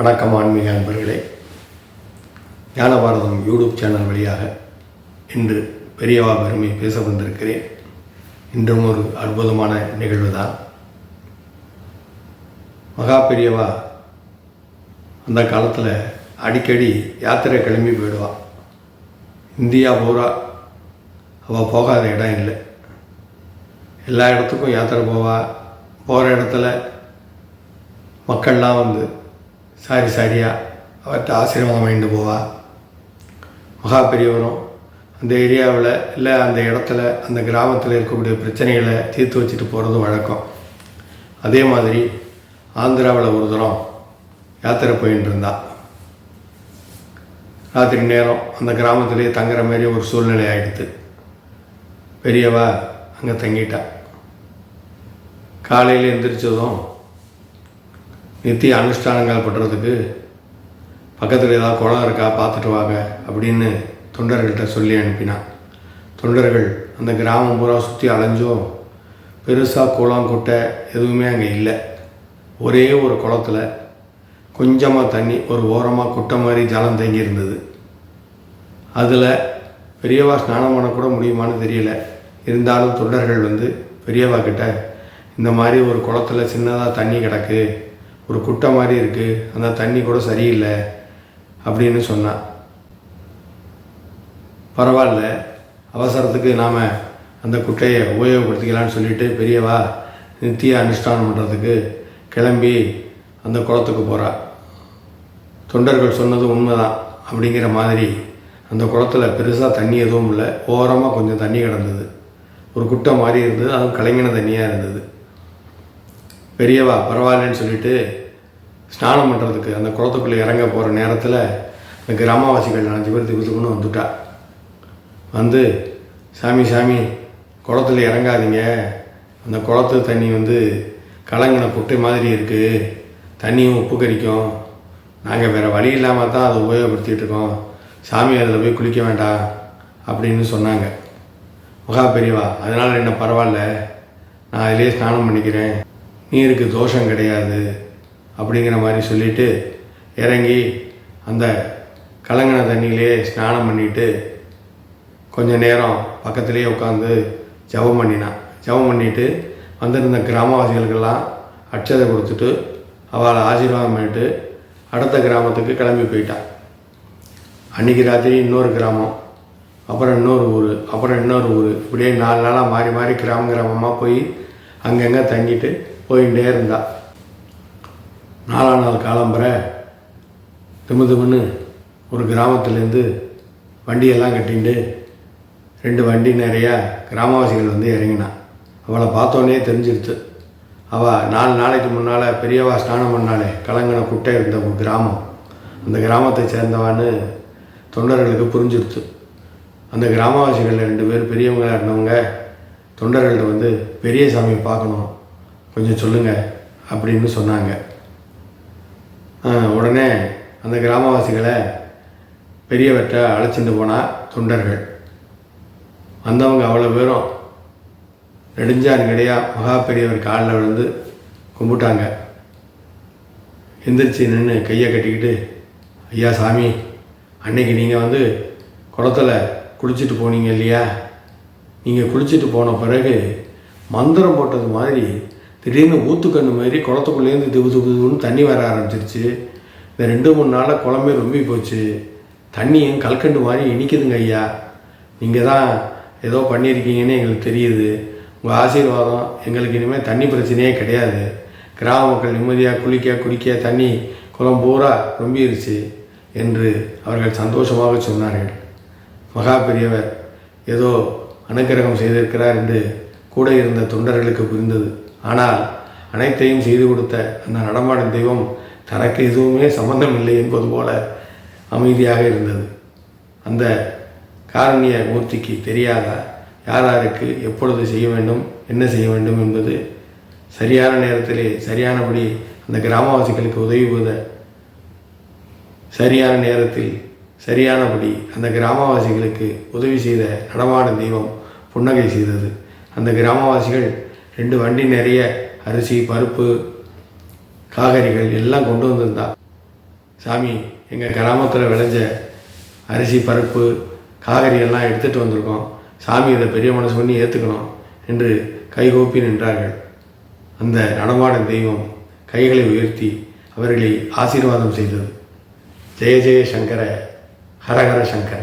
வணக்கம் ஆன்மீக அன்பர்களே. ஞானபாரதம் யூடியூப் சேனல் வழியாக இன்று பெரியவா பெருமை பேச வந்திருக்கிறேன். இன்றும் ஒரு அற்புதமான நிகழ்வு தான் மகா பெரியவா அந்த காலத்தில் அடிக்கடி யாத்திரை கிளம்பி போயிடுவா. இந்தியா பூரா அவள் போகாத இடம் இல்லை. எல்லா இடத்துக்கும் யாத்திரை போவா. போகிற இடத்துல மக்கள்லாம் வந்து சாரி சாரியாக அவர்கிட்ட ஆசீர்வாதம் வாங்கிட்டு போவா. மகா பெரியவரும் அந்த ஏரியாவில் இல்லை அந்த இடத்துல அந்த கிராமத்தில் இருக்கக்கூடிய பிரச்சனைகளை தீர்த்து வச்சுட்டு போகிறது வழக்கம். அதே மாதிரி ஆந்திராவில் ஒரு தரம் யாத்திரை போயின்னு இருந்தா. ராத்திரி நேரம் அந்த கிராமத்திலே தங்குற மாதிரி ஒரு சூழ்நிலை ஆகிடுது பெரியவா அங்கே தங்கிட்டா. காலையில் எந்திரிச்சதும் நித்திய அனுஷ்டானங்கள் பண்ணுறதுக்கு பக்கத்தில் ஏதாவது குளம் இருக்கா பார்த்துட்டு வாங்க அப்படின்னு தொண்டர்கள்ட்ட சொல்லி அனுப்பினான். தொண்டர்கள் அந்த கிராமம் பூரா சுற்றி அலைஞ்சும் பெருசாக குளம் குட்டை எதுவுமே அங்கே இல்லை. ஒரே ஒரு குளத்துல கொஞ்சமாக தண்ணி ஒரு ஓரமாக குட்டை மாதிரி ஜலம் தேங்கி இருந்தது. அதில் பெரியவா ஸ்நானம் பண்ணக்கூட முடியுமான்னு தெரியல. இருந்தாலும் தொண்டர்கள் வந்து பெரியவா கிட்ட இந்த மாதிரி ஒரு குளத்துல சின்னதாக தண்ணி கிடக்கு ஒரு குட்டை மாதிரி இருக்குது அந்த தண்ணி கூட சரியில்லை அப்படின்னு சொன்னான் பரவாயில்ல அவசரத்துக்கு நாம் அந்த குட்டையை உபயோகப்படுத்திக்கலாம்னு சொல்லிட்டு பெரியவா நித்திய அனுஷ்டானம் பண்ணுறதுக்கு கிளம்பி அந்த குளத்துக்கு போகிறா தொண்டர்கள் சொன்னது உண்மைதான் அப்படிங்கிற மாதிரி அந்த குளத்துல பெருசாக தண்ணி எதுவும் இல்லை ஓரமாக கொஞ்சம் தண்ணி கிடந்தது. ஒரு குட்டை மாதிரி இருந்தது அதுவும் கலங்கின தண்ணியாக இருந்தது. பெரியவா பரவாயில்லன்னு சொல்லிட்டு ஸ்நானம் பண்ணுறதுக்கு அந்த குளத்துக்குள்ளே இறங்க போகிற நேரத்தில் இந்த கிராமவாசிகள் நாலஞ்சு பேர் திகுத்துக்குன்னு வந்துட்டா. வந்து சாமி சாமி குளத்துல இறங்காதீங்க. அந்த குளத்து தண்ணி வந்து கலங்கின புட்டு மாதிரி இருக்குது தண்ணியும் உப்பு கரிக்கும் நாங்கள் வேறு வழி இல்லாமல் தான் அதை உபயோகப்படுத்திகிட்டு இருக்கோம். சாமி அதில் போய் குளிக்க வேண்டாம் அப்படின்னு சொன்னாங்க. மகா பெரியவா அதனால் என்ன பரவாயில்ல. நான் அதிலே ஸ்நானம் பண்ணிக்கிறேன். நீருக்கு தோஷம் கிடையாது அப்படிங்கிற மாதிரி சொல்லிட்டு இறங்கி அந்த கலங்கின தண்ணியிலே ஸ்நானம் பண்ணிட்டு கொஞ்சம் நேரம் பக்கத்துலேயே உட்காந்து ஜெபம் பண்ணினான். ஜெபம் பண்ணிட்டு வந்திருந்த கிராமவாசிகளுக்கெல்லாம் அட்சதை கொடுத்துட்டு அவளை ஆசீர்வாதம் பண்ணிட்டு அடுத்த கிராமத்துக்கு கிளம்பி போயிட்டான். அன்றைக்கி ராத்திரி இன்னொரு கிராமம் அப்புறம் இன்னொரு ஊர் அப்புறம் இன்னொரு ஊர். இப்படியே நாலு நாளாக மாறி மாறி கிராம கிராமமாக போய் அங்கங்கே தங்கிட்டு போயிட்டே இருந்தா. நாலாம் நாள் காலம்புற திமு திமுன்னு ஒரு கிராமத்துலேருந்து வண்டியெல்லாம் கட்டிண்டு ரெண்டு வண்டி நிறையா கிராமவாசிகள் வந்து இறங்கினான் அவளை பார்த்தோன்னே தெரிஞ்சிருச்சு அவள் நாலு நாளைக்கு முன்னால் பெரியவா ஸ்நானம் பண்ணாலே கலங்கின குட்டை இருந்த ஒரு கிராமம். அந்த கிராமத்தை சேர்ந்தவான்னு தொண்டர்களுக்கு புரிஞ்சிருச்சு அந்த கிராமவாசிகளில் ரெண்டு பேர் பெரியவங்களாக இருந்தவங்க தொண்டர்கள்ட்ட வந்து பெரிய சாமியை பார்க்கணும் கொஞ்சம் சொல்லுங்கள் அப்படின்னு சொன்னாங்க. உடனே அந்த கிராமவாசிகளை பெரியவற்ற அழைச்சிட்டு போனால் தொண்டர்கள். வந்தவங்க அவ்வளோ பேரும் நெடுஞ்சான் மகா பெரியவர் காலில் விழுந்து கும்பிட்டாங்க. எந்திரிச்சு நின்று கையை கட்டிக்கிட்டு ஐயா சாமி அன்னைக்கு நீங்கள் வந்து குளத்துல குளிச்சுட்டு போனீங்க இல்லையா? நீங்கள் குளிச்சுட்டு போன பிறகு மந்திரம் போட்டது மாதிரி திடீர்னு ஊத்துக்கண்ணு மாதிரி குளத்துக்குள்ளேருந்து திவு திவுன்னு தண்ணி வர ஆரம்பிச்சிருச்சு. இந்த ரெண்டு மூணு நாளில் குளமே ரொம்பி போச்சு. தண்ணியும் கல்கண்டு மாதிரி இனிக்குதுங்க ஐயா. நீங்கள் தான் ஏதோ பண்ணியிருக்கீங்கன்னு எங்களுக்கு தெரியுது. உங்கள் ஆசீர்வாதம் எங்களுக்கு இனிமேல் தண்ணி பிரச்சனையே கிடையாது. கிராம மக்கள் நிம்மதியாக குளிக்க குடிக்க தண்ணி குளம் பூரா ரொம்பிருச்சு என்று அவர்கள் சந்தோஷமாக சொன்னார்கள். மகா பெரியவர் ஏதோ அனுக்கிரகம் செய்திருக்கிறார் என்று கூட இருந்த தொண்டர்களுக்கு புரிந்தது. ஆனால் அனைத்தையும் செய்து கொடுத்த அந்த நடமாடும் தெய்வம் தனக்கு எதுவுமே சம்பந்தம் இல்லை என்பது போல அமைதியாக இருந்தது. அந்த காரணிய மூர்த்திக்கு தெரியாதா யார் யாருக்கு எப்பொழுது செய்ய வேண்டும் என்ன செய்ய வேண்டும் என்பது சரியான நேரத்திலே சரியானபடி அந்த கிராமவாசிகளுக்கு உதவி புத சரியான நேரத்தில் சரியானபடி அந்த கிராமவாசிகளுக்கு உதவி செய்த நடமாடும் தெய்வம் புன்னகை செய்தது. அந்த கிராமவாசிகள் ரெண்டு வண்டி நிறைய அரிசி பருப்பு காகரிகள் எல்லாம் கொண்டு வந்திருந்தா. சாமி எங்கள் கிராமத்தில் விளைஞ்ச அரிசி பருப்பு காய்கறி எல்லாம் எடுத்துகிட்டு வந்திருக்கோம். சாமி இதை பெரிய மனசு பண்ணி ஏற்றுக்கணும் என்று கைகோப்பி நின்றார்கள். அந்த நடமாடும் தெய்வம் கைகளை உயர்த்தி அவர்களை ஆசீர்வாதம் செய்தது. ஜெய ஜெய சங்கர ஹரஹர சங்கர.